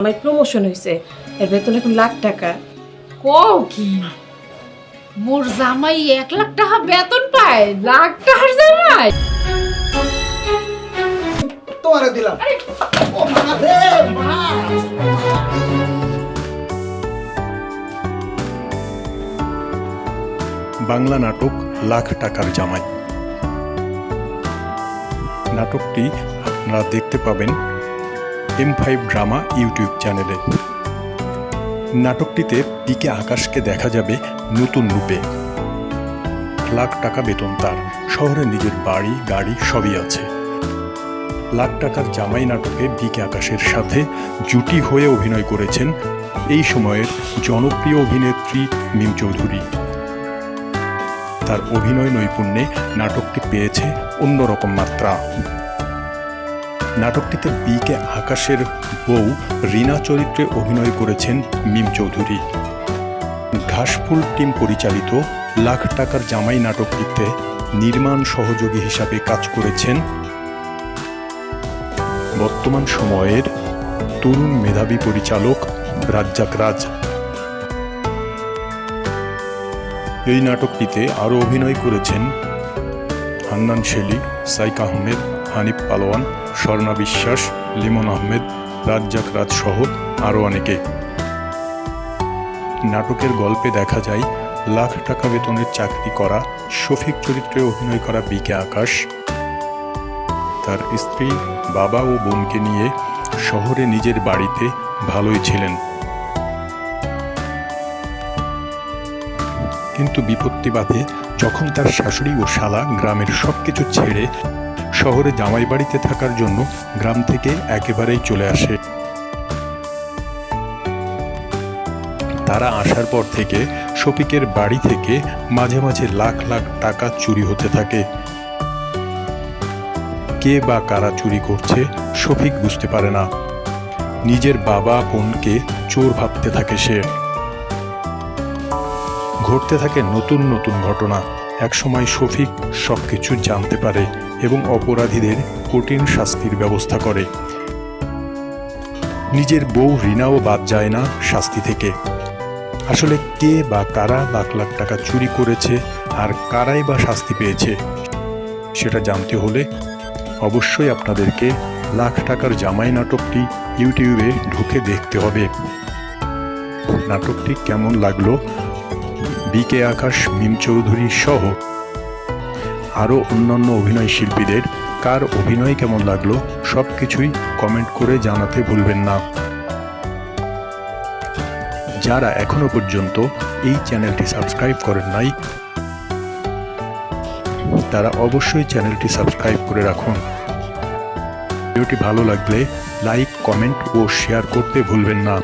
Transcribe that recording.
আমার প্রমোশন হয়েছে এর বেতন এখন লাখ টাকা। কও কি? মোর জামাই এক লাখ টাকা বেতন পায় লাখ টাকার জামাই। তোমারে দিলাম। ও মা রে, মা। বাংলা নাটক লাখ টাকার জামাই। নাটকটি আপনারা দেখতে পাবেন। এম ফাইভ ড্রামা ইউটিউব চ্যানেলে নাটকটিতে পিকে আকাশকে দেখা যাবে নতুন রূপে। লাখ টাকা বেতন তার। শহরে নিজের বাড়ি, গাড়ি সবই আছে। লাখ টাকার জামাই নাটকে বিকে আকাশের সাথে জুটি হয়ে অভিনয় করেছেন এই সময়ের জনপ্রিয় অভিনেত্রী মিম চৌধুরী। তার অভিনয় নৈপুণ্যে নাটকটি পেয়েছে অন্যরকম মাত্রা। নাটকটিতে বি কে আকাশের বউ রিনা চরিত্রে অভিনয় করেছেন মিম চৌধুরী। ঘাসফুল টিম পরিচালিত লাখ টাকার জামাই নাটকটিতে নির্মাণ সহযোগী হিসাবে কাজ করেছেন বর্তমান সময়ের তরুণ মেধাবী পরিচালক রাজ্জাক রাজ। এই নাটকটিতে আরও অভিনয় করেছেন হান্নান শেলি, সাইক আহমেদ, হানিফ পালোয়ান স্বর্ণা বিশ্বাস লিমন আহমেদ, রাজ্জাক রাজ সহ আরও অনেকে। নাটকের গল্পে দেখা যায়, লাখ টাকা বেতনের চাকরি করা, শফিক চরিত্রে অভিনয় করা বিকে আকাশ। তার স্ত্রী, বাবা ও বোনকে নিয়ে শহরে নিজের বাড়িতে ভালোই ছিলেন। কিন্তু বিপত্তি বাধে যখন তার শাশুড়ি ও শালা গ্রামের সব কিছু ছেড়ে শহরে জামাই বাড়িতে থাকার জন্য গ্রাম থেকে একেবারেই চলে আসে। তারা আসার পর থেকে শফিকের বাড়ি থেকে মাঝে মাঝে লাখ লাখ টাকা চুরি হতে থাকে। কে বা কারা চুরি করছে শফিক বুঝতে পারে না। নিজের বাবা বোনকে চোর ভাবতে থাকে সে। ঘটতে থাকে নতুন নতুন ঘটনা। একসময় শফিক সব কিছু জানতে পারে। এবং অপরাধীদের কঠিন শাস্তির ব্যবস্থা করে। নিজের বউ রিনাও বাদ যায় না শাস্তি থেকে। আসলে কে বা কারা লাখ লাখ টাকা চুরি করেছে আর কারাই বা শাস্তি পেয়েছে, সেটা জানতে হলে অবশ্যই আপনাদেরকে লাখ টাকার জামাই নাটকটি ইউটিউবে ঢুকে দেখতে হবে। নাটকটি কেমন লাগল? বিকে আকাশ, মিম চৌধুরী সহ আরও অন্যান্য অভিনয় শিল্পীদের কার অভিনয় কেমন লাগল, সব কিছুই কমেন্ট করে জানাতে ভুলবেন না। যারা এখনও পর্যন্ত এই চ্যানেলটি সাবস্ক্রাইব করেন নাই, তারা অবশ্যই চ্যানেলটি সাবস্ক্রাইব করে রাখুন। ভিডিওটি ভালো লাগলে লাইক, কমেন্ট ও শেয়ার করতে ভুলবেন না।